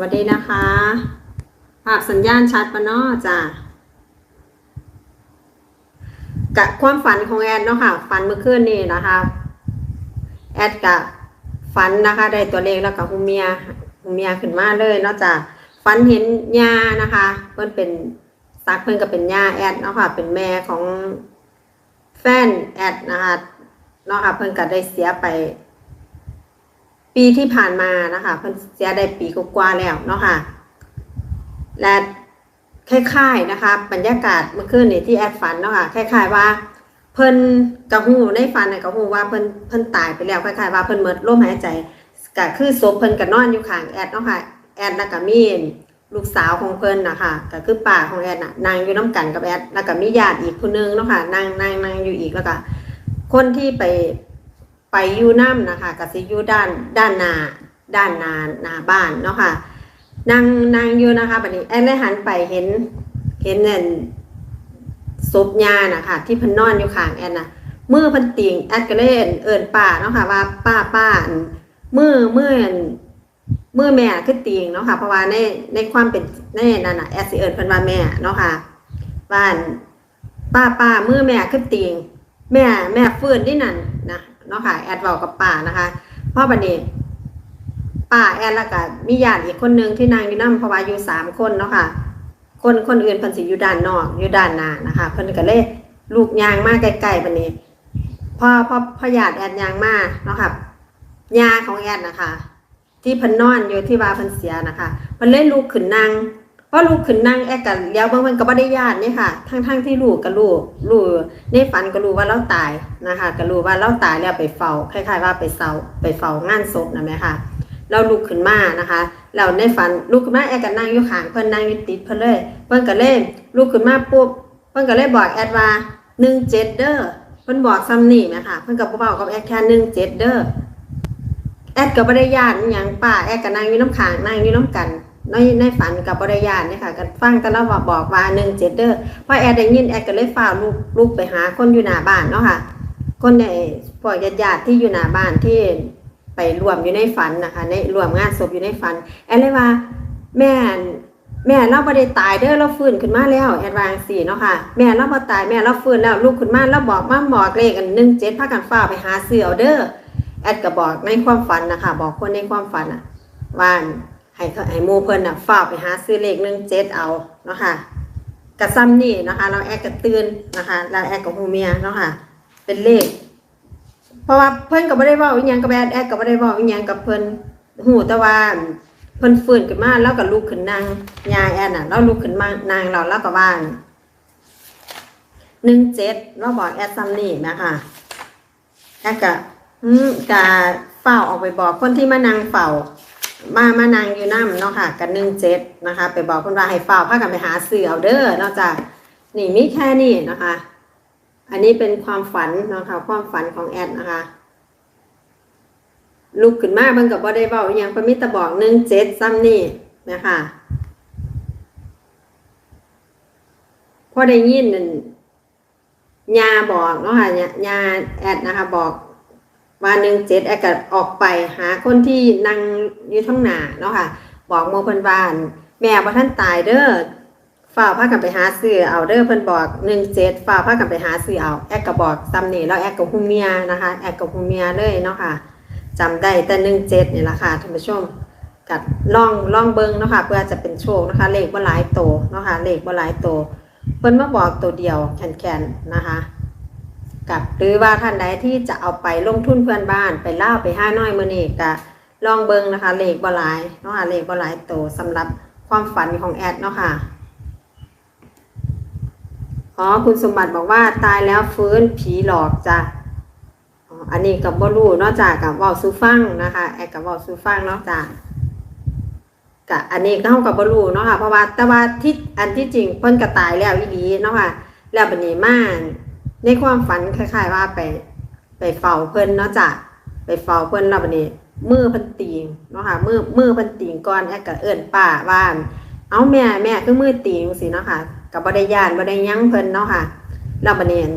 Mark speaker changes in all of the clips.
Speaker 1: วัสดีนะคะภาพสัญญาณชัดปะเนาะจ้ะกะความฝันของแอดเนาะค่ะ ฝันเมื่อคืนนี้นะคะ แอดกะฝันนะคะ ได้ตัวเลขแล้วกับหูเมียหูเมียขึ้นมาเลยเนาะจ้ะฝันเห็นยานะคะ เพิ่นเป็นซักเพิ่นก็เป็นยาแอดเนาะค่ะ เป็นแม่ของแฟนแอดนะคะเนาะค่ะ เพิ่นก็ได้เสียไป ปีที่ผ่านมานะคะเพิ่นเสียได้ปีกว่าแล้วเนาะค่ะ และคล้ายๆนะคะ บรรยากาศเมื่อคืนนี้ที่แอดฝันเนาะค่ะคล้าย ๆ ว่า เพิ่นกระหูในฝันน่ะกระหูว่าเพิ่นเพิ่นตายไปแล้วคล้ายๆว่าเพิ่นหมดลมหายใจก็คือศพเพิ่นก็นอนอยู่ข้างแอดเนาะค่ะแอดแล้วก็มีลูกสาวของเพิ่นนะคะก็คือป้าของแอดน่ะนั่งอยู่น้ำกันกับแอดแล้วก็มีญาติอีกคนนึงเนาะค่ะนั่งนั่งนั่งอยู่อีกแล้วก็คนที่ไป อยู่น้ำนะคะก็สิอยู่ด้านด้านนาด้านนาหน้าบ้านเนาะค่ะนางนางอยู่นะคะบัดนี้แอนได้หันไปเห็นเห็นเนี่ยศพยาน่ะค่ะที่พิ่นนอนอยู่ข้างแอนนะมือพิ่นติงแอดก็เลยเอิ้นป้าเนาะค่ะว่าป้าป้ามือมืออันมือแม่คือติงเนาะค่ะเพราะว่าในในความเป็นในนั่นน่ะแอดสิเอิ้นเพิ่นว่าแม่เนาะค่ะว่านป้าป้ามือแม่คือติงแม่แม่ฟื้นที่นั่นนะ เนาะค่ะแอดเว้ากับป้านะคะพราะบันี้ป้าแอนแล้วก็มีญาติอีกคนนึงที่นางอยู่น้ำเพราะว่าอยู่สามคนเนาะค่ะ คนคนอื่นเพิ่นสิอยู่ด้านนอกอยู่ด้านหน้านะคะเพิ่นก็เลยลูกยางมาใกล้ๆบัดนี้พอพ่อพ่อญาติแอนยางมาเนาะค่ะยาของแอนนะคะ ที่เพิ่นนอนอยู่ที่ว่าเพิ่นเสียนะคะเพิ่นเลยลุกขึ้นนั่ง พอลุกขึ้นนั่งแอนก็เลี้ยวบิ่งเพิ่นก็บ่ได้ญาตินี่ค่ะ ทั้งๆที่ลูกก็รู้รู้ในฝันก็รู้ว่าเราตายนะคะก็รู้ว่าเราตายแล้วไปเฝ้าคล้ายๆว่าไปเฝ้าไปเฝ้างานศพนะแม่ค่ะ เราลุกขึ้นมานะคะเราในฝันลุกขึ้นมาแอดก็นั่งอยู่ข้างเพิ่นนั่งอยู่ติดเพิ่นเลย เพิ่นก็เลยลุกขึ้นมาปุ๊บเพิ่นก็เลยบอกแอดว่า17เจ็ด้อเพิ่นบอกซ้ำนี่แหมค่ะ เพิ่นก็บ่เว้ากับแอดแค่17เจ็ด้อแอดก็บ่ได้ญาติอิหยังป้าแอดก็นั่งอยู่น้ำขางนั่งอยู่น้ำกัน ในในฝันก็บ่ได้ญาติเนี่ยค่ะก็ฟังแต่เราว่าบอกว่า17เจ็ด้อพอแอดได้ยินแอดก็เลยฟ้าลุกลุกไปหาคนอยู่หน้าบ้านเนาะค่ะคนในพวกญาติๆที่อยู่หน้าบ้านที่ไปรวมอยู่ในฝันนะคะ ในรวมงานศพอยู่ในฝัน แอนเลยว่าแม่แม่เราบ่ได้ตายเด้อเราฟื้นขึ้นมาแล้วแอดวางสี่เนาะค่ะแม่เราบ่ตายแม่เราฟื้นแล้วลูกขึ้นมาเราบอกมาบอกเลขกันหนึ่งเจ็ดพากันฟ้าไปหาเสือเอาเด้อแอดก็บอกในความฝันนะคะ บอกคนในความฝันอะว่า ให้เขาให้หมู่เพิ่นน่ะฟ้าไปหาซื้อเลขหนึ่งเจ็ดเอาเนาะค่ะกระซ้ำนี่นะคะ เราแอดก็ตื่นนะคะแล้วแอดกับฮูเมียเนาะค่ะ เป็นเลข เพราะว่าเพิ่นก็บ่ได้ว้าอีหยังกับแอดแอดก็บ่ได้ว้าอีหยังกับเพิ่นหูต่ว่าเพิ่นฟื้นขึ้นมาแล้วก็ลุกขึ้นนั่งยายแอดน่ะเราลุกขึ้นมานางเราแล้วก็ว่า17เราบอกแอดซ้ำนี่นะคะแอดก็อืมก็เฝ้าออกไปบอกคนที่มานั่งเฝ้า มามานั่งอยู่นำเนาะค่ะกัน17นะคะ ไปบอกเพิ่นว่าให้เฝ้าพากันไปหาซื้อเอาเด้อนอกจากนี่มีแค่นี้นะคะ อันนี้เป็นความฝันเนาะคะ ความฝันของแอดนะคะลุกขึ้นมาเบิ่งกับว่าได้เว้าอหยังพมีแต่บอกหนึ่งเจ็ดซ้ำนี่นะคะพอได้ยินนั่นยาบอกเนาะค่ะยาแอดนะคะ บอก ว่าหนึ่งเจ็ดแอดก็ออกไปหาคนที่นั่งอยู่ทั้งหน้าเนาะค่ะ บอกโมเพิ่นว่านแม่บ่ท่านตายเด้อฝ่าพากันไปหาซื้อเอาเด้อเพิ่นบอกหนึ่งเจ็ดฝ่าพากันไปหาซื้อเอาแอกก็บอกซ้ำนี่แล้วแอกกับฮูเมียนะคะแอกกับฮูเมียเลยเนาะค่ะจำได้แต่หนึ่งเจ็ดนี่แหละค่ะท่านผู้ชมกัดล่องล่องเบิ้งเนาะค่ะเพื่อจะเป็นโชคนะคะ เลขว่าหลายโตเนาะค่ะเลขว่าหลายโตเพิ่นมาบอกตัวเดียวแคนๆนะคะ กับหรือว่าท่านใดที่จะเอาไปลงทุนเพื่อนบ้านไปเล่าไปห้าน้อยมือนี่กะลองเบิงนะคะเลขบลายเนาะค่ะเลขบลายโตวสำหรับความฝันของแอดเนาะค่ะอ๋อคุณสมบัติบอกว่าตายแล้วฟื้นผีหลอกจ้ะอันนี้กับบ่รู้เนอกจากกับว้าซูฟังนะคะแอบกับว้าซูฟังนอกจากกะอันนี้ก็เฮากับบ่รู้เนาะค่ะเพราะว่าแต่ว่าที่อันที่จริงเพิ่นก็ตายแล้วอีหลีเนาะค่ะแล้วบัดนี้มา ในความฝันคล้ายๆว่าไป ไปเฝ้าเพิ่นเนาะจ้ะไปเฝ้าเพิ่นแล้วบัดนี้มือเพิ่นตีงเนาะค่ะมือมือเพิ่นตีงก่อนแอบก็เอิ้นป้าว่านเอาแม่แม่คือมือตีงสิเนาะค่ะกับบได้ยานบได้ยั้งเพิ่นเนาะค่ะแล้วบัดนี้อั่น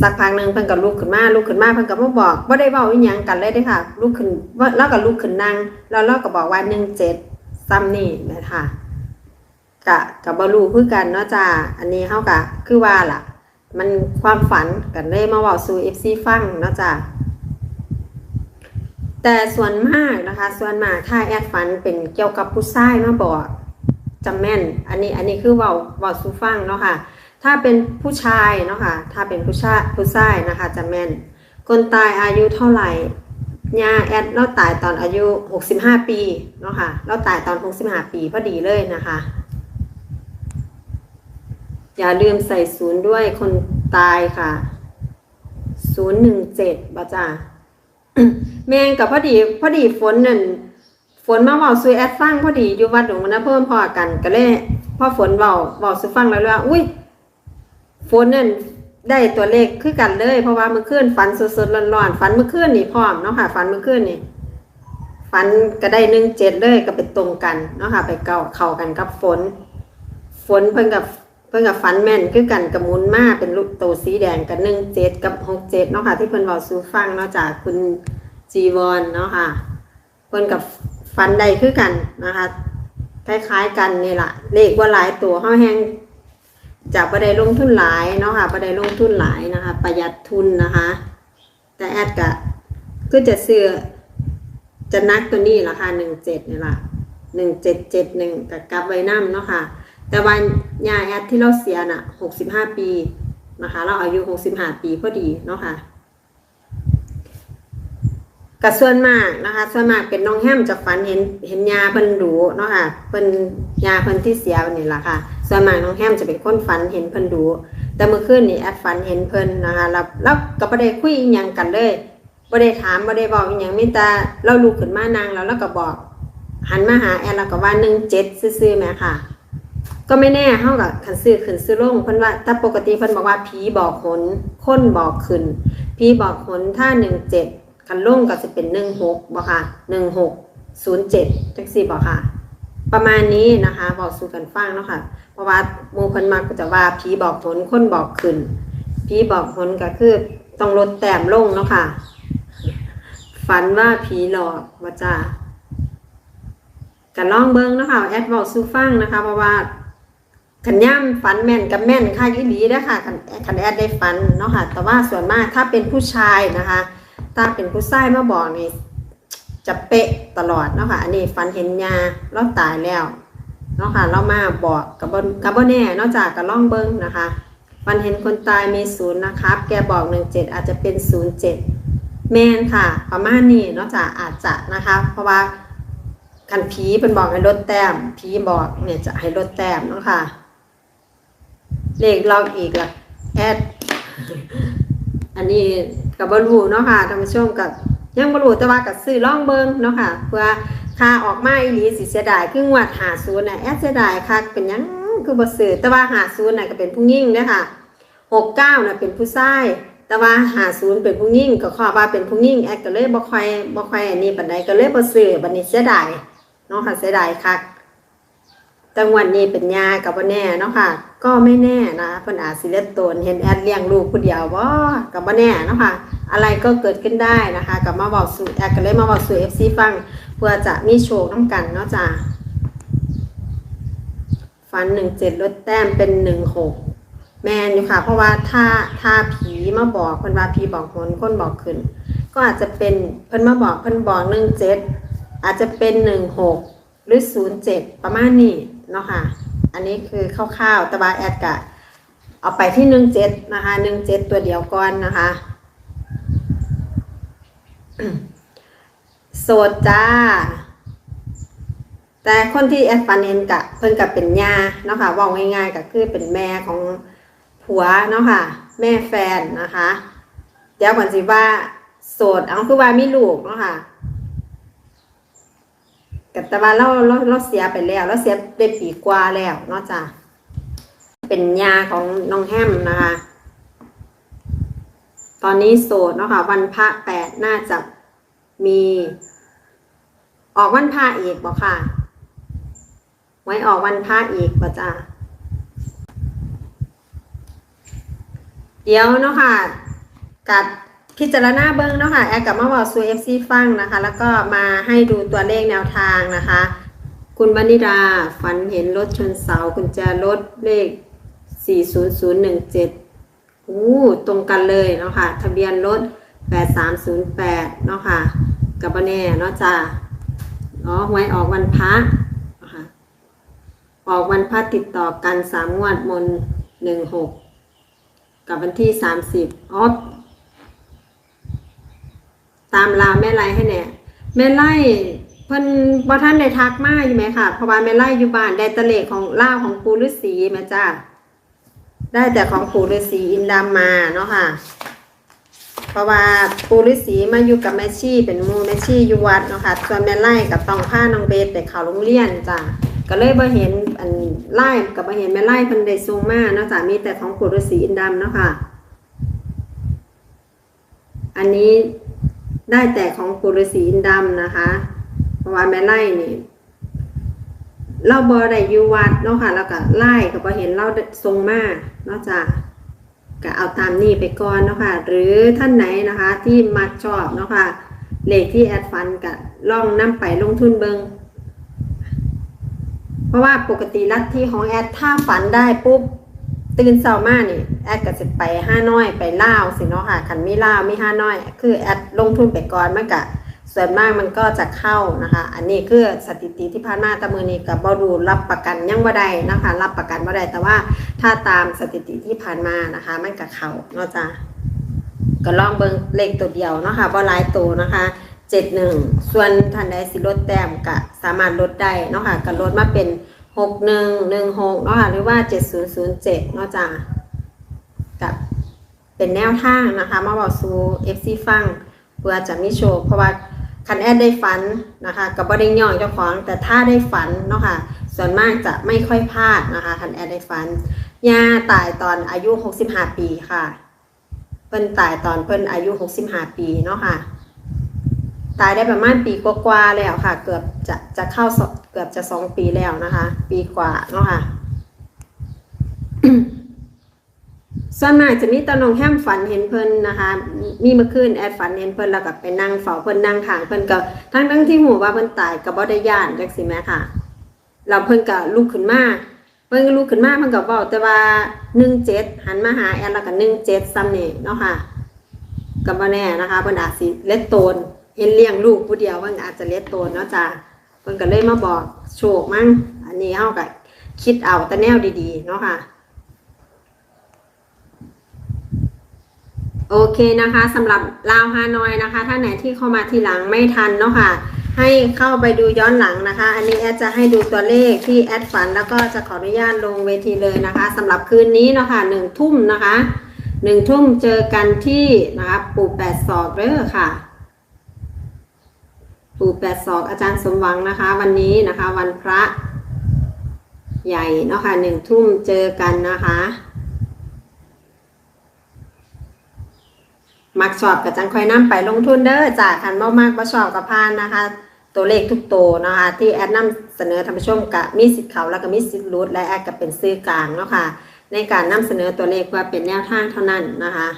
Speaker 1: สักพักหนึงเพิ่นก็ลุกขึ้นมาลุกขึ้นมาเพิ่นก็มาบอกบ่ได้เว้าอีหยังกันเลยเด้ค่ะลุกขึ้นว่าเราก็ลุกขึ้นนั่งแล้วเราก็บอกว่า17ซ้ำนี่นะคะกะกับบรูคือกันเนาะจ้าอันนี้เฮากะคือว่าล่ะ มันความฝันกันเลยมาเว้าสู่ FC ฟังเนาะจ้าแต่ส่วนมากนะคะ ส่วนมากถ้าแอดฝันเป็นเกี่ยวกับผู้ชายมาบอกจำแม่น อันนี้อันนี้คือว้าวาสู่ฟังเนาะค่ะ ถ้าเป็นผู้ชายเนาะค่ะถ้าเป็นผู้ชายผู้ชายนะคะจะแม่น คนตายอายุเท่าไหร่ยาแอดเราตายตอนอายุ 65 ปีเนาะค่ะเราตายตอน 65 ปีพอดีเลยนะคะ อย่าลืมใส่ศูนย์ด้วยคนตายค่ะ017บ่งเจ็ดบาแมงกับพอดีพอดีฝนนั่นฝนมาเว้าซุยแอดฟังพอดีอยู่วัดหลวงนะเพิ่มพอกันก็เลยพอฝนเว้าเว้าซุฟังแล้วว่าอุ้ยฝนนั่นได้ตัวเลขคือกันเลย เพราะว่าเมื่อคืนฝันสดๆร้อนๆฝันเมื่อคืนนี่พร้อมเนาะค่ะฝันเมื่อคืนนี่ฝันก็ได้หนึ่งเจ็ดเลยก็ไปตรงกันเนาะค่ะ ไปเก่าเข้ากันกับฝน ฝนเพิ่งกับ เพิ่งกับฝันแม่นคือกันกับมุนมาเป็นลูกโตสีแดงกับหนึ่งเจ็ดกับหกเจ็ดเนาะค่ะ ที่เพิ่นบอกสู่ฟังเนาะจากคุณจีวรเนาะค่ะ เพิ่นกับฝันใดคือกันนะคะคล้ายๆกันนี่แหละเลขว่าหลายตัวเฮาแห้งจากประเดลงทุนหลายเนาะค่ะประเดลงทุนหลายนะคะ ประหยัดทุนนะคะ แต่แอดกะก็จะเสื้อจะนักตัวนี้ราคาหนึ่งเจ็ดนี่แหละหนึ่งเจ็ดเจ็ดหนึ่งกับกลับไว้น้ำเนาะค่ะ แต่วันยาแอดที่เราเสียน่ะหกสิบห้าปีนะคะ เราอายุหกสิบห้าปีพอดีเนาะค่ะกับส่วนมากนะคะส่วนมากเป็นน้องแฮมจะฝันเห็นเห็นยาเพิ่นดูเนาะค่ะเพิ่นยาเพิ่นที่เสียวันนี้ล่ะค่ะส่วนมากน้องแฮมจะเป็นคนฝันเห็นเพิ่นดูแต่เมื่อคืนนี่แอดฝันเห็นเพิ่นนะคะแล้วแล้วก็บ่ได้คุยอีหยังกันเลยบ่ได้ถามบ่ได้บอกอีหยังมีแต่เราลุกขึ้นมานางแล้วแล้วก็บอก หันมาหาแอดแล้วก็ว่า17ซื่อๆแม่ค่ะ ก็ไม่แน่เฮากับคันซื้อขึ้นซื้อลงเพิ่นว่าถ้าปกติเพิ่นบอกว่าผีบอกหนค้นบอกขึ้นผีบอกหนถ้า17คันลงก็จะเป็น16บ่ค่ะ1607จังซี่บ่ค่ะ ประมาณนี้นะคะบอกสู่กันฟังเนาะค่ะ เพราะว่าหมู่เพิ่นมักก็จะว่าผีบอกหนค้นบอกขึ้นผีบอกหนก็คือต้องลดแต้มลงเนาะค่ะ ฝันว่าผีหลอกว่าจ้ากันล่องเบิ่งเนาะค่ะแอดบอกสู่ฟังนะคะเพราะว่า ขันย่ำฝันแม่นกับแม่นค่ะยี่หลีเด้อค่ะขันขันแอดได้ฝันเนาะค่ะ แต่ว่าส่วนมากถ้าเป็นผู้ชายนะคะ ถ้าเป็นผู้ชายมาบอกนี่จะเป๊ะตลอดเนาะค่ะ อันนี้ฝันเห็นยาเราตายแล้วเนาะค่ะ เรามาบอกกับบกับบแน่นอกจากกับล่องเบิ้งนะคะฟันเห็นคนตายมีศูนย์นะครับ แกบอกหนึ่งเจ็ดอาจจะเป็นศูนย์เจ็ดแมนค่ะ ประมาณนี้นอกจากอาจจะนะคะ เพราะว่าคันผีเป็นบอกให้ลดแต้มผีบอกเนี่ยจะให้ลดแต้มเนาะค่ะ เลขเราอีกละแอด อันนี้กับบรูเนาะค่ะท่านผู้ชมกับยังบรูแต่ว่ากับซื้อล่องเบิงเนาะค่ะ เพื่อค่าออกมาอีหลีสิเสียดายคืองวัดหาศูนย์น่ะแอดเสียดายค่ะเป็นยังคือบ่ซื้อแต่ว่าหาศูนย์น่ะก็เป็นผู้หญิงเด้อค่ะหกเก้าน่ะเป็นผู้ชายแต่ว่าหาศูนย์เป็นผู้หญิงก็ขอว่าเป็นผู้หญิงแอดก็เลยบ่ค่อยบ่ค่อยอันนี้ปานใดก็เลยบ่ซื้อบัดนี้เสียดายเนาะค่ะเสียดายคัก แต่งวดนี้เป็นยากับบ่แน่เนาะค่ะ ก็ไม่แน่นะเพิ่นอาจสิเล็ดตนเห็นแอดเลี้ยงลูกผู้เดียวบ่ก็บ่แน่เนาะค่ะ อะไรก็เกิดขึ้นได้นะคะกับมาบอกสู่แอดก็เลยมาบอกสู่ FC ฟังเพื่อจะมีโชคน้ำกันเนาะจ้าฟันหนึ่งเจ็ดลดแต้มเป็นหนึ่งหกแมนอยู่ค่ะ เพราะว่าถ้าถ้าผีมาบอกเพิ่นว่าผีบอกหนคนบอกขึ้น ก็อาจจะเป็นเพิ่นมาบอกเพิ่นบอกหนึ่งเจ็ดอาจจะเป็นหนึ่งหกหรือศูนย์เจ็ดประมาณนี้ เนาะค่ะ อันนี้คือคร่าวๆแตบาแอดกะ เอาไปที่หนึ่งเจ็ดนะคะหนึ่งเจ็ดตัวเดียวก่อนนะคะโสดจ้า แต่คนที่แอดฟันเห็นกะเพิ่นกับเป็นยาเนาะค่ะว่าง่ายๆก็คือเป็นแม่ของผัวเนาะค่ะ แม่แฟนนะคะ เดี๋ยวก่อนสิว่า โสดเอาคือว่ามีลูกเนาะค่ะ กับแต่ว่าเราเราเราเสียไปแล้วเราเสียได้ปีกว่าแล้วเนาะจ้ะเป็นยาของน้องแฮมนะคะ ตอนนี้โสดเนาะค่ะ วันพระแปดน่าจะมี ออกวันพระอีกบ่ค่ะ ไว้ออกวันพระอีกบ่จ้าเดี๋ยวเนาะค่ะกัด พิจารณาเบิ้งเนาะค่ะแอดกับมาบอกซูเอฟซีฟังนะคะ แล้วก็มาให้ดูตัวเลขแนวทางนะคะ คุณวนิดาฝันเห็นรถชนเสากุญแจรถเลข 40017อู้ตรงกันเลยเนาะค่ะ ทะเบียนรถ 8308 เนาะค่ะ กับบแน่เนาะจ้าอ๋อหวยออกวันพระนะคะออกวันพระติดต่อกันสามงวดมนหนึ่งหกกับวันที่สามสิบอ๋อ ตามลาแม่ไล่ให้เนี่ยแม่ไล่เพิ่นบ่ท่านได้ทักมาอยู่ไหมค่ะ เพราะว่าแม่ไล่อยู่บ้านได้ตะเลขของล่าวของปูฤาษีแม่จ้าได้แต่ของปู่ฤาษีอินดามมาเนาะค่ะ เพราะว่าปูฤาษีมาอยู่กับแม่ชีเป็นมูแม่ชีอยู่วัดเนาะค่ะส่วนแม่ไล่กับตองพาน้องเบสไปเข้าโรงเรียนจ้ะก็เลยบ่เห็นอันไล่กับบ่เห็นแม่ไล่เพิ่นได้ส่งมาเนาะจ้ะมีแต่ของปูฤาษีอินดำเนาะค่ะ อันนี้ ได้แต่ของปูฤาษีอินดำนะคะ เพราะว่าแม่ไล่นี่เราบ่ได้อยู่วัดเนาะค่ะแล้วก็ไล่ก็บ่เห็นเราส่งมาเนาะจ้ะก็เอาตามนี้ไปก่อนเนาะค่ะ หรือท่านไหนนะคะที่มักชอบเนาะค่ะเลขที่แอดฟันกับล่องนํไปลงทุนเบิงเพราะว่าปกติลัทธิของแอดถ้าฝันได้ปุ๊บ ตื่นเช้ามานี่แอดก็จะไปห้าน้อยไปล่าวสิเนาะค่ะคันไมีล่าวมีห้าน้อย คือแอดลงทุนไปก่อนมันก็ส่วนมากมันก็จะเข้านะคะ อันนี้คือสถิติที่ผ่านมาแตะมือนี้กับบอดูรับประกันยังบ่ได้นะคะ รับประกันบ่ได้แต่ว่าถ้าตามสถิติที่ผ่านมานะคะ มันกับเขาเนาะจ้ะก็ลองเบิ่งเลขตัวเดียวเนาะค่ะบ่หลายตัวนะคะเจ็ดหนึ่งส่วนท่านใดสิลดแต้มก็สามารถลดได้เนาะค่ะก็ลดมาเป็น หกหนึ่งหนึ่งหกเนาะค่ะหรือว่าเจ็ดศูนย์ศูนย์เจ็ดเนาะจ้ะกับเป็นแนวทางนะคะ มาบอกสู่ FC ฟังเพื่อจะมีโชคเพราะว่าคันแอดได้ฝันนะคะกับบ่ได้ย่องเจ้าของแต่ถ้าได้ฝันเนาะค่ะส่วนมากจะไม่ค่อยพลาดนะคะคันแอดได้ฝันย่าตายตอนอายุ 65 ปีค่ะ เพิ่นตายตอนเพิ่นอายุ 65 ปีเนาะค่ะ ตายได้ประมาณปีกว่าๆแล้วค่ะ เกือบจะจะเข้าเกือบจะสองปีแล้วนะคะ ปีกว่าเนาะค่ะส่วนมากจะมีตอนน้องแฮมฝันเห็นเพิ่นนะคะ มีเมื่อคืนแอดฝันเห็นเพิ่นแล้วก็ไปนั่งเฝ้าเพิ่นนั่งข้างเพิ่นก็ทั้งทั้งที่หูว่าเพิ่นตายก็บ่ได้ย่านจังซี่แหมค่ะเราเพิ่นก็ลุกขึ้นมาเพิ่นก็ลุกขึ้นมาเพิ่นก็บอกแต่ว่าหนึ่งเจ็ดหันมาหาแอนแล้วก็หนึ่งเจ็ดซ้ำนี่เนาะค่ะก็บ่แน่นะคะเพิ่นอาจสิเล็ดโตน เห็นเลี้ยงลูกผู้เดียวเพิ่นอาจจะเล็ดโตนเนาะจ้ะเพิ่นก็เลยมาบอกโชคมั้งอันนี้เฮาก็คิดเอาแต่แนวดี ๆ เนาะค่ะ โอเคนะคะสำหรับลาวฮานอยนะคะท่าไหนที่เข้ามาทีหลังไม่ทันเนาะค่ะ ให้เข้าไปดูย้อนหลังนะคะ อันนี้แอดจะให้ดูตัวเลขที่แอดฝันแล้วก็จะขออนุญาตลงเวทีเลยนะคะสำหรับคืนนี้เนาะค่ะหนึ่งทุ่มนะคะหนึ่งทุ่มเจอกันที่นะคะปู่แปดศอกเด้อค่ะ ปู่แปดศอกอาจารย์สมหวังนะคะ วันนี้นะคะ วันพระใหญ่เนาะค่ะหนึ่งทุ่มเจอกันนะคะมักชอบกับจังคอยนำไปลงทุนเด้อจากคันบ่มากบ่ชอบกับพานนะคะ ตัวเลขทุกตัวนะคะ ที่แอดนำเสนอท่านผู้ชมกับมีสิทธิ์เขาแล้วก็มีสิทธิ์รูดและแอดก็เป็นซื้อกลางเนาะค่ะในการนำเสนอตัวเลขเพื่อเป็นแนวทางเท่านั้นนะคะ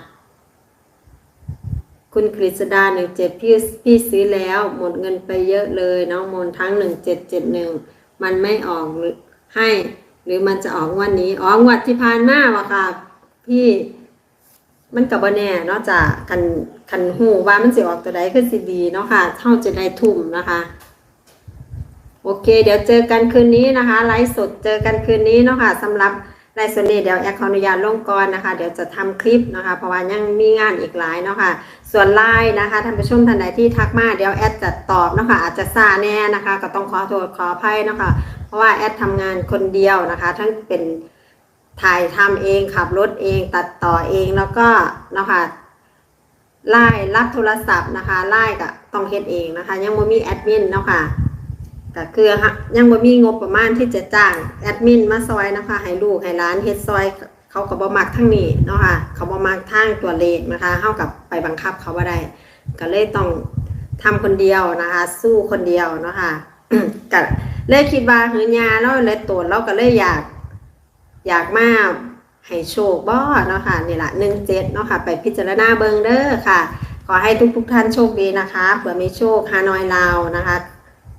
Speaker 1: คุณกฤษดาหนึ่งเจ็ดพี่พี่ซื้อแล้ว หมดเงินไปเยอะเลย น้องมนทั้งหนึ่งเจ็ดเจ็ดหนึ่งมันไม่ออกหรือให้ หรือมันจะออกงวันนี้อ๋องวดที่ผ่านมาวะค่ะ พี่ มันกับแน่เนาะจากคันคันหูว่ามันสิออกตัวใดคือสิดีเนาะค่ะเท่าจะได้ทุ่มนะคะโอเค เดี๋ยวเจอกันคืนนี้นะคะ ไลฟ์สดเจอกันคืนนี้เนาะค่ะสำหรับ ไลฟ์สดนี้เดี๋ยวแอดขออนุญาตลงก่อนนะคะ เดี๋ยวจะทำคลิปนะคะ เพราะว่ายังมีงานอีกหลายเนาะค่ะ ส่วนไลน์นะคะท่านผู้ชมท่านใดที่ทักมาเดี๋ยวแอดจะตอบเนาะค่ะอาจจะซาแน่นะคะ ก็ต้องขอโทษขออภัยเนาะค่ะเพราะว่าแอดทำงานคนเดียวนะคะ ทั้งเป็นถ่ายทำเองขับรถเองตัดต่อเองแล้วก็เนาะค่ะไล่รับโทรศัพท์นะคะไล่ก็ต้องเฮ็ดเองนะคะ ยังบ่มีแอดมินเนาะค่ะ ก็คือฮะยังบ่มีงบประมาณที่จะจ้างแอดมินมาซอยนะคะให้ลูกให้ร้านเฮ็ดซอยเขาก็บ่มักทั้งนี้เนาะค่ะเขาบ่มักทางตัวเลขนะคะเฮากับไปบังคับเขาบ่ได้ก็เลยต้องทำคนเดียวนะคะ สู้คนเดียวเนาะค่ะก็เลยคิดว่าเฮือยาแล้วเลยตัวเราก็เลยอยาก อยากมาให้โชคบ่เนาะค่ะนี่ละหนึ่งเจ็ดเนาะค่ะ ไปพิจารณาเบิงเด้อค่ะ ขอให้ทุกทุกท่านโชคดีนะคะเผื่อมีโชคฮานอยลาวนะคะ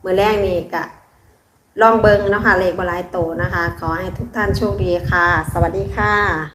Speaker 1: มื่อแรกนี่กะลองเบิงเนาะค่ะเลขบลายโตนะคะ ขอให้ทุกท่านโชคดีค่ะ สวัสดีค่ะ